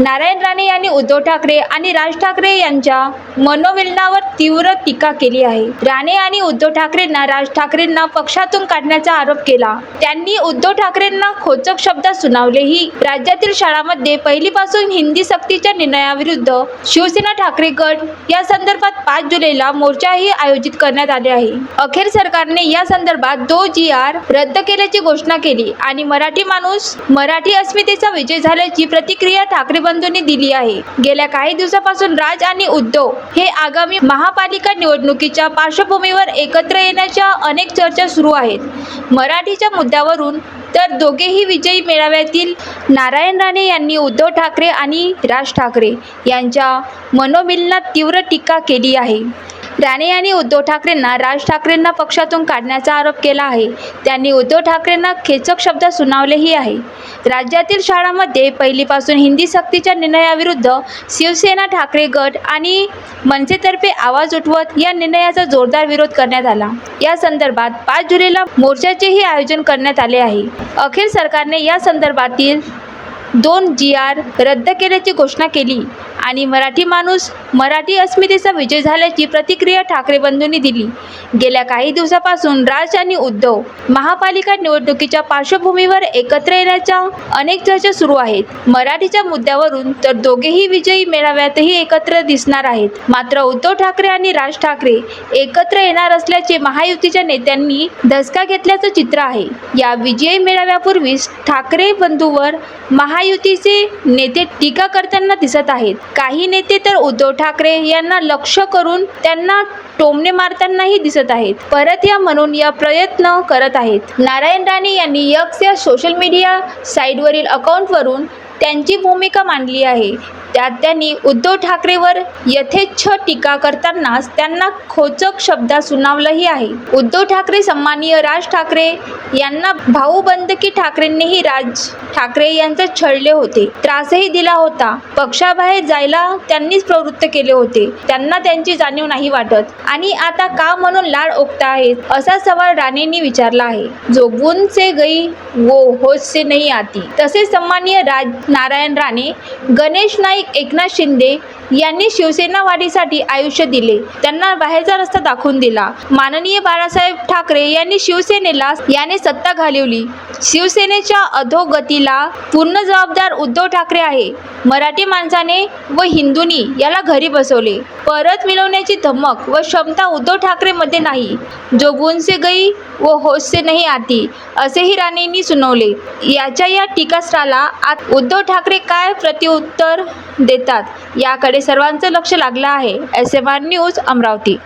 नारायण राणे यांनी उद्धव ठाकरे आणि राज ठाकरे यांच्या मनोविलनावर तीव्र टीका केली आहे. राणे आणि उद्धव ठाकरेंना राज ठाकरेंना पक्षातून काढण्याचा आरोप केला. त्यांनी उद्धव ठाकरेंना खोचक शब्दात सुनावलेही राज्यातील शाळांमध्ये पहिलीपासून हिंदी सक्तीच्या निर्णयाविरुद्ध शिवसेना ठाकरे गट या संदर्भात पाच जुलैला मोर्चाही आयोजित करण्यात आले आहे. अखेर सरकारने या संदर्भात दो जी आर रद्द केल्याची घोषणा केली आणि मराठी माणूस मराठी अस्मितेचा विजय झाल्याची प्रतिक्रिया ठाकरे बंधूंनी दिली आहे. गेल्या काही दिवसापासून राज आणि उद्धव हे आगामी महापालिका निवडणुकीच्या पार्श्वभूमीवर एकत्र येण्याच्या अनेक चर्चा सुरू आहेत. मराठीच्या मुद्द्यावरून तर दोघेही विजयी मेळाव्यातील नारायण राणे यांनी उद्धव ठाकरे आणि राज ठाकरे यांच्या मनोमिलनात तीव्र टीका केली आहे. राणे यांनी उद्धव ठाकरेंना राज ठाकरेंना पक्षातून काढण्याचा आरोप केला आहे. त्यांनी उद्धव ठाकरेंना खेचक शब्द सुनावलेही आहे. राज्यातील शाळांमध्ये पहिलीपासून हिंदी सक्तीच्या निर्णयाविरुद्ध शिवसेना ठाकरे गट आणि मनसेतर्फे आवाज उठवत या निर्णयाचा जोरदार विरोध करण्यात आला. या संदर्भात पाच जुलैला मोर्चाचेही आयोजन करण्यात आले आहे. अखेर सरकारने या संदर्भातील दोन जी आर रद्द केल्याची घोषणा केली. आणि मराठी माणूस मराठी अस्मितेचा विजय झाल्याची प्रतिक्रिया ठाकरे बंधूंनी दिली. गेल्या काही दिवसापासून राज आणि उद्धव महापालिका निवडणुकीच्या पार्श्वभूमीवर एकत्र येण्याच्या अनेक चर्चा सुरू आहेत. मराठीच्या मुद्द्यावरून तर दोघेही विजयी मेळाव्यातही एकत्र दिसणार आहेत. मात्र उद्धव ठाकरे आणि राज ठाकरे एकत्र येणार असल्याचे महायुतीच्या नेत्यांनी धसका घेतल्याचं चित्र आहे. या विजयी मेळाव्यापूर्वीच ठाकरे बंधूवर महायुतीचे नेते टीका करताना दिसत आहेत. काही नेते तर उद्धव ठाकरे यांना लक्ष करून त्यांना टोमणे मारतानाही दिसत आहेत. परत या म्हणून या प्रयत्न करत आहेत. नारायण राणे यांनी यक्स या सोशल मीडिया साईटवरील अकाउंटवरून त्यांची भूमिका मांडली आहे. त्यात त्यांनी उद्धव ठाकरेवर यथेच्छ टीका करतानाच त्यांना खोचक शब्दात सुनावलंही आहे. उद्धव ठाकरे सन्माननीय राज ठाकरे यांना भाऊ भाऊबंदकी ठाकरेंनीही राज ठाकरे यांचे छळले होते. त्रासही दिला होता. पक्षाबाहेर जायला त्यांनीच प्रवृत्त केले होते. त्यांना त्यांची जाणीव नाही वाटत. आणि आता का म्हणून लाड ओकता आहेत असा सवाल राणेंनी विचारला आहे. जो से गई वो होश से नाही आती. तसेच सन्माननीय राज नारायण राणे गणेश नाईक एकनाथ शिंदे यांनी शिवसेना वाढीसाठी आयुष्य दिले. त्यांना बाहेरचा रस्ता दाखवून दिला. माननीय बाळासाहेब ठाकरे यांनी शिवसेनेला याने सत्ता घालवली. शिवसेनेच्या अधोगतीला पूर्ण जबाबदार उद्धव ठाकरे आहे. मराठी माणसाने व हिंदूंनी याला घरी बसवले. परत मिळवण्याची धमक व क्षमता उद्धव ठाकरेमध्ये नाही. जो गुणसे गई व होश नाही आती असेही राणेंनी सुनावले. याच्या या टीकास्त्राला आत उद्धव ठाकरे काय प्रत्युत्तर देतात याकडे सर्वांचं लक्ष लागलं आहे. S M R news Amravati.